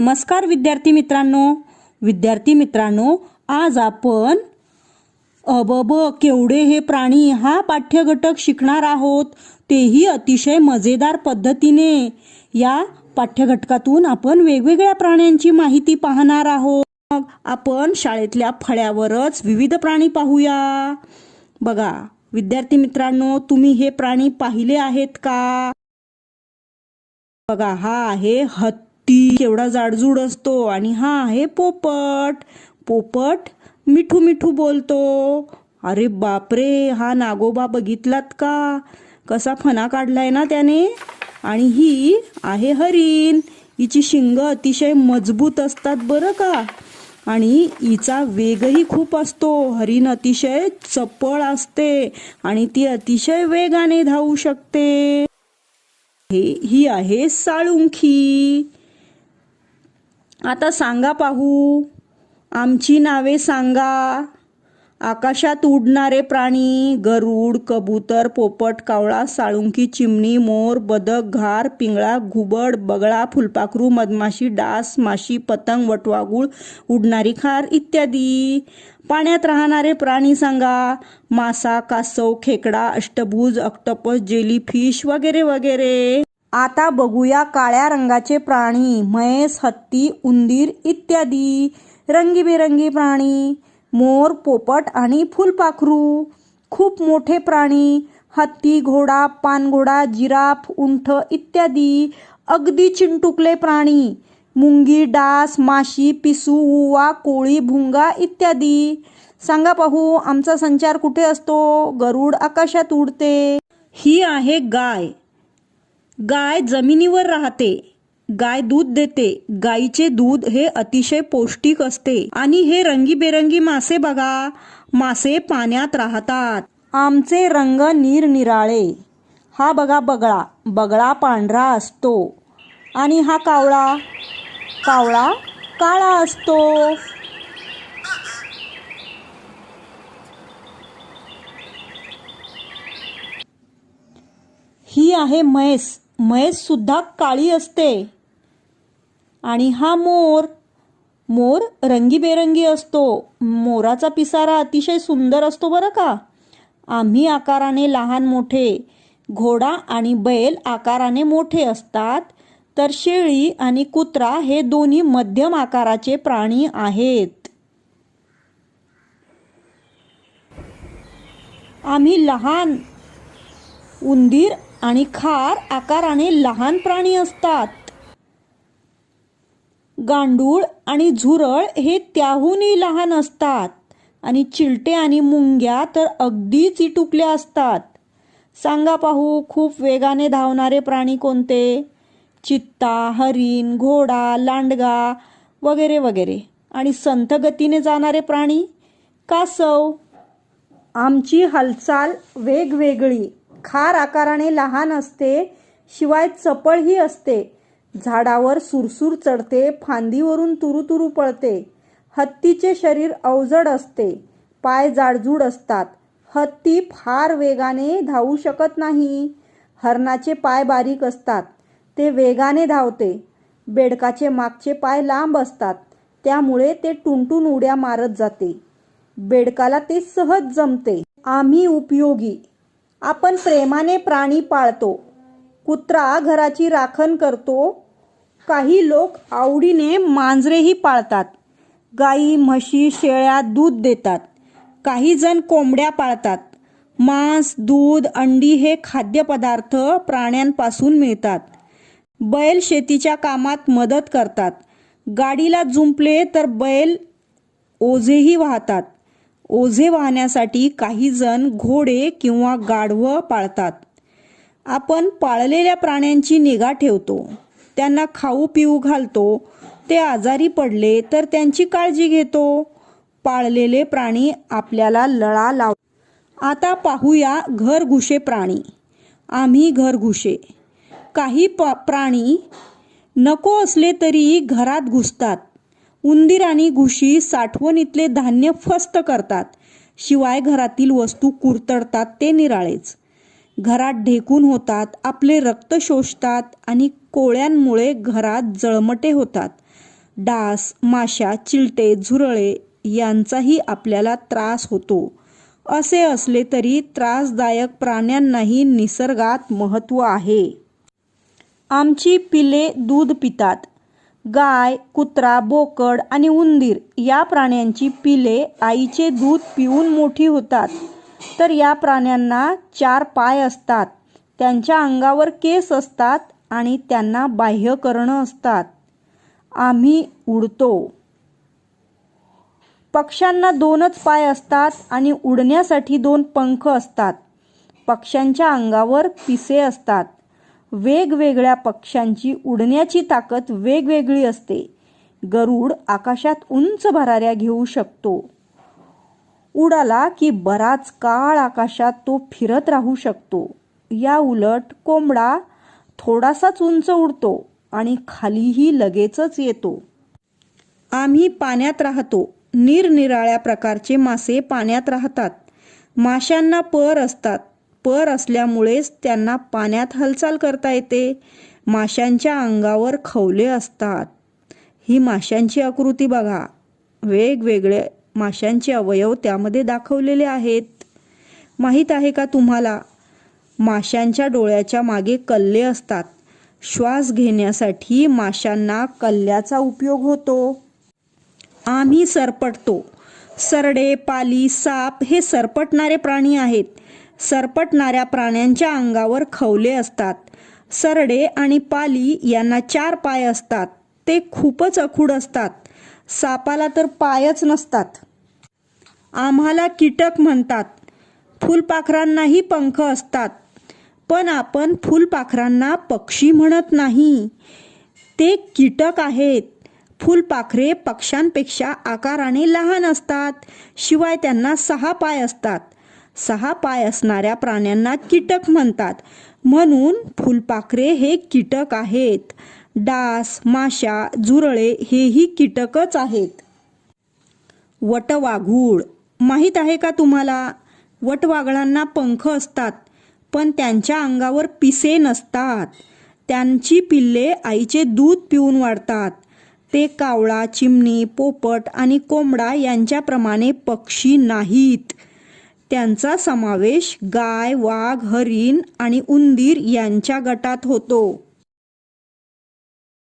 नमस्कार विद्यार्थी मित्रांनो. विद्यार्थी मित्रांनो आज आपण अबब केवढे हे प्राणी हा पाठ्यघटक शिकणार आहोत तेही अतिशय मजेदार पद्धतीने. या पाठ्यघटकातून आपण वेगवेगळ्या प्राण्यांची माहिती पाहणार आहोत. मग आपण शाळेतल्या फळ्यावरच विविध प्राणी पाहूया. बघा विद्यार्थी मित्रांनो तुम्ही हे प्राणी पाहिले आहेत का? बघा हा आहे हत्ती. केवढा जाडजूड असतो आणि हा आहे पोपट. पोपट मिठू मिठू बोलतो. अरे बापरे हा नागोबा बघितलात का? कसा फणा काढलाय ना त्याने? आणि ही आहे हरिण. हिची शिंग अतिशय मजबूत असतात बरं का? आणि हिचा वेगही खूप असतो. हरिण अतिशय चपळ असते आणि ती अतिशय वेगाने धावू शकते. हे ही आहे साळुंखी. आता सांगा पाहू. आमची नावे सांगा. आकाशात उडणारे प्राणी गरुड कबूतर पोपट कावळा साळुंकी चिमणी मोर बदक घार पिंगळा घुबड बगळा फुलपाखरू मधमाशी डास माशी पतंग वटवागुळ उडणारी खार इत्यादी. पाण्यात राहणारे प्राणी सांगा. मासा कासव खेकडा अष्टभुज ऑक्टोपस जेलीफिश वगैरे वगैरे. आता बघूया काळ्या रंगाचे प्राणी म्हैस हत्ती उंदीर इत्यादी. रंगीबेरंगी प्राणी मोर पोपट आणि फुलपाखरू. खूप मोठे प्राणी हत्ती घोडा पानघोडा जिराफ उंट इत्यादी. अगदी चिंटुकले प्राणी मुंगी डास माशी पिसू उवा कोळी भुंगा इत्यादी. सांगा पाहू आमचा संचार कुठे असतो? गरुड आकाशात उडते. ही आहे गाय. गाय जमिनीवर राहते. गाय दूध देते. गाईचे दूध हे अतिशय पौष्टिक असते. आणि हे रंगीबेरंगी मासे बघा. मासे पाण्यात राहतात. आमचे रंग निरनिराळे. हा बघा बगळा. बगळा पांढरा असतो. आणि हा कावळा? कावळा काळा असतो. ही आहे म्हैस. म्हैससुद्धा काळी असते. आणि हा मोर मोर रंगीबेरंगी असतो. मोराचा पिसारा अतिशय सुंदर असतो बरं का? आम्ही आकाराने लहान मोठे घोडा आणि बैल आकाराने मोठे असतात. तर शेळी आणि कुत्रा हे दोन्ही मध्यम आकाराचे प्राणी आहेत. आम्ही लहान उंदीर आणि खार आकाराने लहान प्राणी असतात. गांडूळ आणि झुरळ हे त्याहूनही लहान असतात आणि चिलटे आणि मुंग्या तर अगदी चिटुकल्या असतात. सांगा पाहू खूप वेगाने धावणारे प्राणी कोणते? चित्ता हरिण घोडा लांडगा वगैरे वगैरे. आणि संथ गतीने जाणारे प्राणी? कासव आमची हालचाल वेगवेगळी. खार आकाराने लहान असते शिवाय चपळही असते. झाडावर सुरसूर चढते फांदीवरून तुरुतुरू पळते. हत्तीचे शरीर अवजड असते पाय जाडजूड असतात. हत्ती फार वेगाने धावू शकत नाही. हरणाचे पाय बारीक असतात ते वेगाने धावते. बेडकाचे मागचे पाय लांब असतात त्यामुळे ते टुनटून उड्या मारत जाते. बेडकाला ते सहज जमते. आम्ही उपयोगी. आपण प्रेमाने प्राणी पाळतो कुत्रा घराची राखण करतो काही लोक आवडीने मांजरेही पाळतात गाई म्हशी शेळ्या दूध देतात काही जण कोंबड्या पाळतात मांस दूध अंडी हे खाद्यपदार्थ प्राण्यांपासून मिळतात. बैल शेतीच्या कामात मदत करतात गाडीला जुंपले तर बैल ओझेही वाहतात. ओझे वाहण्यासाठी काही जण घोडे किंवा गाढवं पाळतात. आपण पाळलेल्या प्राण्यांची निगा ठेवतो. त्यांना खाऊ पिऊ घालतो. ते आजारी पडले तर त्यांची काळजी घेतो. पाळलेले प्राणी आपल्याला लळा लाव आता पाहूया घरघुशे प्राणी. आम्ही घरघुशे काही प प्राणी नको असले तरी घरात घुसतात. उंदीर आणि घुशी साठवणीतले धान्य फस्त करतात. शिवाय घरातील वस्तू कुरतडतात ते निराळेच. घरात ढेकून होतात आपले रक्त शोषतात आणि कोळ्यांमुळे घरात जळमटे होतात. डास माशा चिलटे झुरळे यांचाही आपल्याला त्रास होतो. असे असले तरी त्रासदायक प्राण्यांनाही निसर्गात महत्त्व आहे. आमची पिले दूध पितात. गाय कुत्रा बोकड आणि उंदीर या प्राण्यांची पिले आईचे दूध पिऊन मोठी होतात. तर या प्राण्यांना चार पाय असतात. त्यांच्या अंगावर केस असतात आणि त्यांना बाह्यकर्ण असतात. आम्ही उडतो. पक्ष्यांना दोनच पाय असतात आणि उडण्यासाठी दोन पंख असतात. पक्ष्यांच्या अंगावर पिसे असतात. वेगवेगळ्या पक्ष्यांची उडण्याची ताकद वेगवेगळी असते. गरुड आकाशात उंच भराऱ्या घेऊ शकतो. उडाला की बराच काळ आकाशात तो फिरत राहू शकतो. या उलट कोंबडा थोडासाच उंच उडतो आणि खालीही लगेचच येतो. आम्ही पाण्यात राहतो. निरनिराळ्या प्रकारचे मासे पाण्यात राहतात. माशांना पर असतात. पर असल्यामुळेच त्यांना पाण्यात हालचाल करता येते. माशांच्या अंगावर खवले असतात. ही माशांची आकृती बघा. वेगवेगळे माशांचे अवयव त्यामध्ये दाखवलेले आहेत. माहीत आहे का तुम्हाला? माशांच्या डोळ्याच्या मागे कल्ले असतात. श्वास घेण्यासाठी माशांना कल्ल्याचा उपयोग होतो. आम्ही सरपटतो. सरडे पाली साप हे सरपटणारे प्राणी आहेत. सरपटणाऱ्या प्राण्यांच्या अंगावर खवले असतात. सरडे आणि पाली यांना चार पाय असतात. ते खूपच अखूड असतात. सापाला तर पायच नसतात. आम्हाला कीटक म्हणतात. फुलपाखरांनाही पंख असतात. पण आपण फुलपाखरांना पक्षी म्हणत नाही. ते कीटक आहेत. फुलपाखरे पक्ष्यांपेक्षा आकाराने लहान असतात. शिवाय त्यांना सहा पाय असतात. सहा पाय असणाऱ्या प्राण्यांना कीटक म्हणतात. म्हणून फुलपाखरे हे कीटक आहेत. डास माशा झुरळे हेही कीटकच आहेत. वटवाघूळ. माहीत आहे का तुम्हाला? वटवाघळांना पंख असतात पण त्यांच्या अंगावर पिसे नसतात. त्यांची पिल्ले आईचे दूध पिऊन वाढतात. ते कावळा चिमणी पोपट आणि कोंबडा यांच्याप्रमाणे पक्षी नाहीत. त्यांचा समावेश गाय वाघ हरिण आणि उंदीर यांच्या गटात होतो.